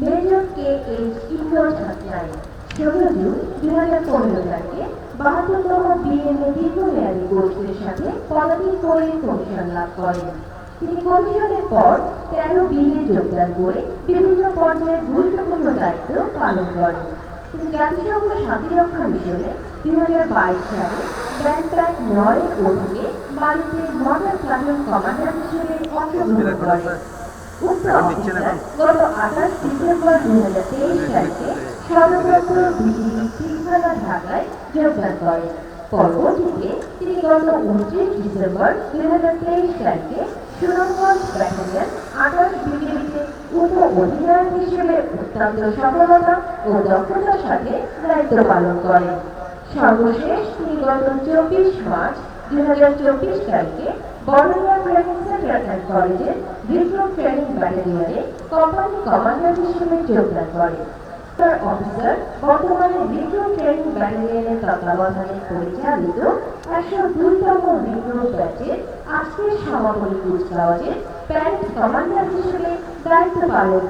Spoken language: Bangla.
মেজর কে এইচ ইন্দ্র দুই হাজার পনেরো তারিখে বাহাত্তরতম বিএমএ দীর্ঘমেয়াদী কোর্সের সাথে পদাতি করে কমিশন লাভ করেন। তিনি কমিশনের পর তেরো বিএ যোগদান করে বিভিন্ন পর্যায়ে গুরুত্বপূর্ণ দায়িত্ব পালন করেন। তিনি জাতিসংঘ শান্তিরক্ষা মিশনে দুই হাজার বাইশ সালে ব্যাংপ্যাক নয় অধীনে মালিতে মডেল প্লাটুন কমান্ডার হিসেবে অংশগ্রহণ করেন। ও দক্ষতার সাথে দায়িত্ব পালন করেন। সর্বশেষ তিনি গত চব্বিশ মার্চ দুই হাজার চব্বিশ তারিখে বর্ণিয়া ট্রেনিং সাঁতার কলেজে বিপ্লব ট্রেনিং ব্যাটালিয়নে কোম্পানি কমান্ডার হিসেবে যোগদান করেন তার অফিসার বর্তমানে ট্রেনিং ব্যাটালিয়নের তত্ত্বাবধানে পরিচালিত একশো দুইতম ব্যাচের আজকের সমাপনী কুচকাওয়াজে কমান্ডার হিসেবে দায়িত্ব পালন